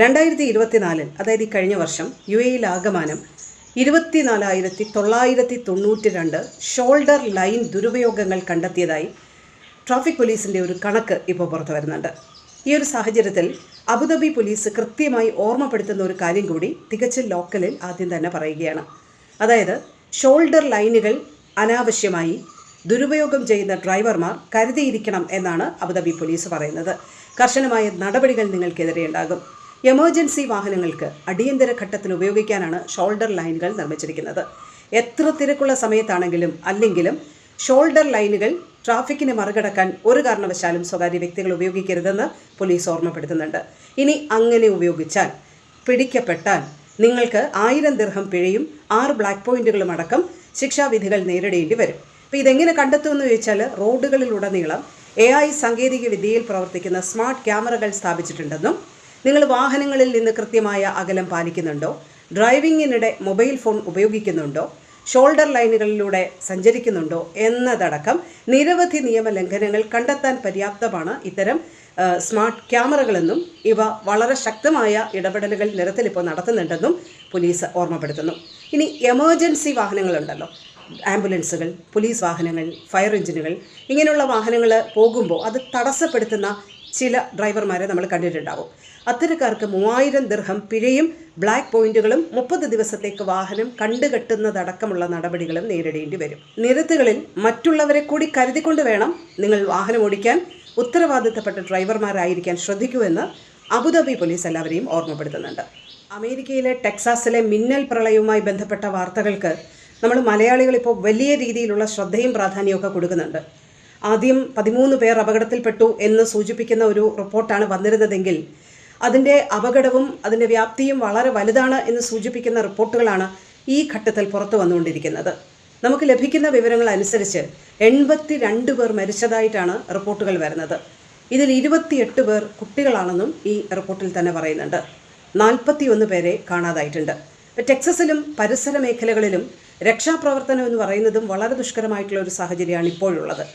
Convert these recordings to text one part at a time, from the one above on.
രണ്ടായിരത്തി ഇരുപത്തിനാലിൽ അതായത് ഈ കഴിഞ്ഞ വർഷം യു എയിൽ ആകമാനം ഇരുപത്തിനാലായിരത്തി തൊള്ളായിരത്തി തൊണ്ണൂറ്റി രണ്ട് ഷോൾഡർ ലൈൻ ദുരുപയോഗങ്ങൾ കണ്ടെത്തിയതായി ട്രാഫിക് പോലീസിന്റെ ഒരു കണക്ക് ഇപ്പോൾ പുറത്തു വരുന്നുണ്ട്. ഈ ഒരു സാഹചര്യത്തിൽ അബുദാബി പോലീസ് കൃത്യമായി ഓർമ്മപ്പെടുത്തുന്ന ഒരു കാര്യം കൂടി തികച്ചും ലോക്കലിൽ ആദ്യം തന്നെ പറയുകയാണ്. അതായത് ഷോൾഡർ ലൈനുകൾ അനാവശ്യമായി ദുരുപയോഗം ചെയ്യുന്ന ഡ്രൈവർമാർ കരുതിയിരിക്കണം എന്നാണ് അബുദാബി പോലീസ് പറയുന്നത്. കർശനമായ നടപടികൾ നിങ്ങൾക്കെതിരെ ഉണ്ടാകും. എമർജൻസി വാഹനങ്ങൾക്ക് അടിയന്തര ഘട്ടത്തിൽ ഉപയോഗിക്കാനാണ് ഷോൾഡർ ലൈനുകൾ നിർമ്മിച്ചിരിക്കുന്നത്. എത്ര തിരക്കുള്ള സമയത്താണെങ്കിലും അല്ലെങ്കിലും ഷോൾഡർ ലൈനുകൾ ട്രാഫിക്കിനെ മറികടക്കാൻ ഒരു കാരണവശാലും സ്വകാര്യ വ്യക്തികൾ ഉപയോഗിക്കരുതെന്ന് പോലീസ് ഓർമ്മപ്പെടുത്തുന്നുണ്ട്. ഇനി അങ്ങനെ ഉപയോഗിച്ചാൽ പിടിക്കപ്പെട്ടാൽ നിങ്ങൾക്ക് ആയിരം ദിർഹം പിഴയും ആറ് ബ്ലാക്ക് പോയിന്റുകളും അടക്കം ശിക്ഷാവിധികൾ നേരിടേണ്ടി വരും. അപ്പോൾ ഇതെങ്ങനെ കണ്ടെത്തുമെന്ന് ചോദിച്ചാൽ റോഡുകളിലുടനീളം എ ഐ സാങ്കേതിക വിദ്യയിൽ പ്രവർത്തിക്കുന്ന സ്മാർട്ട് ക്യാമറകൾ സ്ഥാപിച്ചിട്ടുണ്ടെന്നും നിങ്ങൾ വാഹനങ്ങളിൽ നിന്ന് കൃത്യമായ അകലം പാലിക്കുന്നുണ്ടോ? ഡ്രൈവിങ്ങിനിടെ മൊബൈൽ ഫോൺ ഉപയോഗിക്കുന്നുണ്ടോ? ഷോൾഡർ ലൈനുകളിലൂടെ സഞ്ചരിക്കുന്നുണ്ടോ? എന്നതടക്കം നിരവധി നിയമലംഘനങ്ങൾ കണ്ടെത്താൻ പര്യാപ്തമാണ് ഇത്തരം സ്മാർട്ട് ക്യാമറകളെന്നും ഇവ വളരെ ശക്തമായ ഇടപെടലുകൾ നിരത്തിൽ ഇപ്പോൾ നടത്തുന്നുണ്ടെന്നും പോലീസ് ഓർമ്മപ്പെടുത്തുന്നു. ഇനി എമർജൻസി വാഹനങ്ങളുണ്ടല്ലോ. ആംബുലൻസുകൾ പോലീസ് വാഹനങ്ങൾ ഫയർ എഞ്ചിനുകൾ ഇങ്ങനെയുള്ള വാഹനങ്ങൾ പോകുമ്പോൾ അത് തടസ്സപ്പെടുത്തുന്ന ചില ഡ്രൈവർമാരെ നമ്മൾ കണ്ടിട്ടുണ്ടാവും. അത്തരക്കാർക്ക് മൂവായിരം ദീർഘം പിഴയും ബ്ലാക്ക് പോയിന്റുകളും മുപ്പത് ദിവസത്തേക്ക് വാഹനം കണ്ടുകെട്ടുന്നതടക്കമുള്ള നടപടികളും നേരിടേണ്ടി വരും. നിരത്തുകളിൽ മറ്റുള്ളവരെ കൂടി കരുതിക്കൊണ്ട് വേണം നിങ്ങൾ വാഹനം ഓടിക്കാൻ. ഉത്തരവാദിത്തപ്പെട്ട ഡ്രൈവർമാരായിരിക്കാൻ ശ്രദ്ധിക്കുമെന്ന് അബുദാബി പോലീസ് എല്ലാവരെയും ഓർമ്മപ്പെടുത്തുന്നുണ്ട്. അമേരിക്കയിലെ ടെക്സാസിലെ മിന്നൽ പ്രളയവുമായി ബന്ധപ്പെട്ട വാർത്തകൾക്ക് നമ്മൾ മലയാളികൾ ഇപ്പോൾ വലിയ രീതിയിലുള്ള ശ്രദ്ധയും പ്രാധാന്യവും ഒക്കെ കൊടുക്കുന്നുണ്ട്. ആദ്യം പതിമൂന്ന് പേർ അപകടത്തിൽപ്പെട്ടു എന്ന് സൂചിപ്പിക്കുന്ന ഒരു റിപ്പോർട്ടാണ് വന്നിരുന്നതെങ്കിൽ അതിന്റെ അപകടവും അതിന്റെ വ്യാപ്തിയും വളരെ വലുതാണ് എന്ന് സൂചിപ്പിക്കുന്ന റിപ്പോർട്ടുകളാണ് ഈ ഘട്ടത്തിൽ പുറത്തു വന്നുകൊണ്ടിരിക്കുന്നത്. നമുക്ക് ലഭിക്കുന്ന വിവരങ്ങൾ അനുസരിച്ച് എൺപത്തി രണ്ട് പേർ മരിച്ചതായിട്ടാണ് റിപ്പോർട്ടുകൾ വരുന്നത്. ഇതിൽ ഇരുപത്തിയെട്ട് പേർ കുട്ടികളാണെന്നും ഈ റിപ്പോർട്ടിൽ തന്നെ പറയുന്നുണ്ട്. നാൽപ്പത്തിയൊന്ന് പേരെ കാണാതായിട്ടുണ്ട്. ടെക്സസിലും പരിസര മേഖലകളിലും രക്ഷാപ്രവർത്തനം എന്ന് പറയുന്നതും വളരെ ദുഷ്കരമായിട്ടുള്ള ഒരു സാഹചര്യമാണ് ഇപ്പോഴുള്ളത്.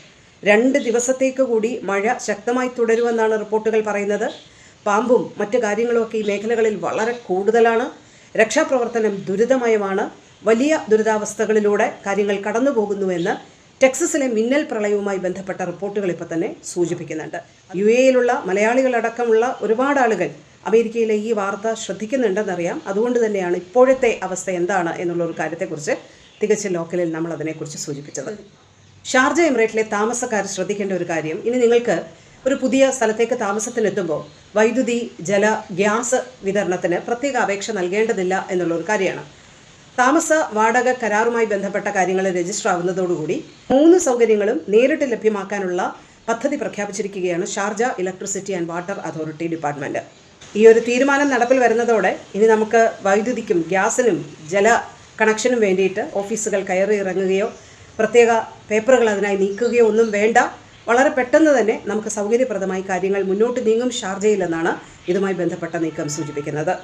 രണ്ട് ദിവസത്തേക്ക് കൂടി മഴ ശക്തമായി തുടരുമെന്നാണ് റിപ്പോർട്ടുകൾ പറയുന്നത്. പാമ്പും മറ്റു കാര്യങ്ങളുമൊക്കെ ഈ മേഖലകളിൽ വളരെ കൂടുതലാണ്. രക്ഷാപ്രവർത്തനം ദുരിതമയമാണ്. വലിയ ദുരിതാവസ്ഥകളിലൂടെ കാര്യങ്ങൾ കടന്നുപോകുന്നുവെന്ന് ടെക്സസിലെ മിന്നൽ പ്രളയവുമായി ബന്ധപ്പെട്ട റിപ്പോർട്ടുകൾ ഇപ്പോൾ തന്നെ സൂചിപ്പിക്കുന്നുണ്ട്. യു എയിലുള്ള മലയാളികളടക്കമുള്ള ഒരുപാട് ആളുകൾ അമേരിക്കയിലെ ഈ വാർത്ത ശ്രദ്ധിക്കുന്നുണ്ടെന്നറിയാം. അതുകൊണ്ട് തന്നെയാണ് ഇപ്പോഴത്തെ അവസ്ഥ എന്താണ് എന്നുള്ള ഒരു കാര്യത്തെക്കുറിച്ച് തികച്ചും ലോക്കലിൽ നമ്മൾ അതിനെക്കുറിച്ച് സൂചിപ്പിച്ചത്. ഷാർജ എമിറേറ്റിലെ താമസക്കാർ ശ്രദ്ധിക്കേണ്ട ഒരു കാര്യം. ഇനി നിങ്ങൾക്ക് ഒരു പുതിയ സ്ഥലത്തേക്ക് താമസത്തിനെത്തുമ്പോൾ വൈദ്യുതി ജല ഗ്യാസ് വിതരണത്തിന് പ്രത്യേക അപേക്ഷ നൽകേണ്ടതില്ല എന്നുള്ള ഒരു കാര്യമാണ്. താമസ വാടക കരാറുമായി ബന്ധപ്പെട്ട കാര്യങ്ങൾ രജിസ്റ്റർ ആവുന്നതോടുകൂടി മൂന്ന് സൗകര്യങ്ങളും നേരിട്ട് ലഭ്യമാക്കാനുള്ള പദ്ധതി പ്രഖ്യാപിച്ചിരിക്കുകയാണ് Sharjah electricity and water authority department. ഈ ഒരു തീരുമാനം നടപ്പിൽ വരുന്നതോടെ ഇനി നമുക്ക് വൈദ്യുതിക്കും ഗ്യാസിനും ജല കണക്ഷനും വേണ്ടിയിട്ട് ഓഫീസുകൾ കയറി ഇറങ്ങുകയോ പ്രത്യേക പേപ്പറുകൾ അതിനായി നീക്കുകയോ ഒന്നും വേണ്ട. വളരെ പെട്ടെന്ന് തന്നെ നമുക്ക് സൗകര്യപ്രദമായി കാര്യങ്ങൾ മുന്നോട്ട് നീങ്ങും ഷാർജയിലെന്നാണ് ഇതുമായി ബന്ധപ്പെട്ട നീക്കം സൂചിപ്പിക്കുന്നത്.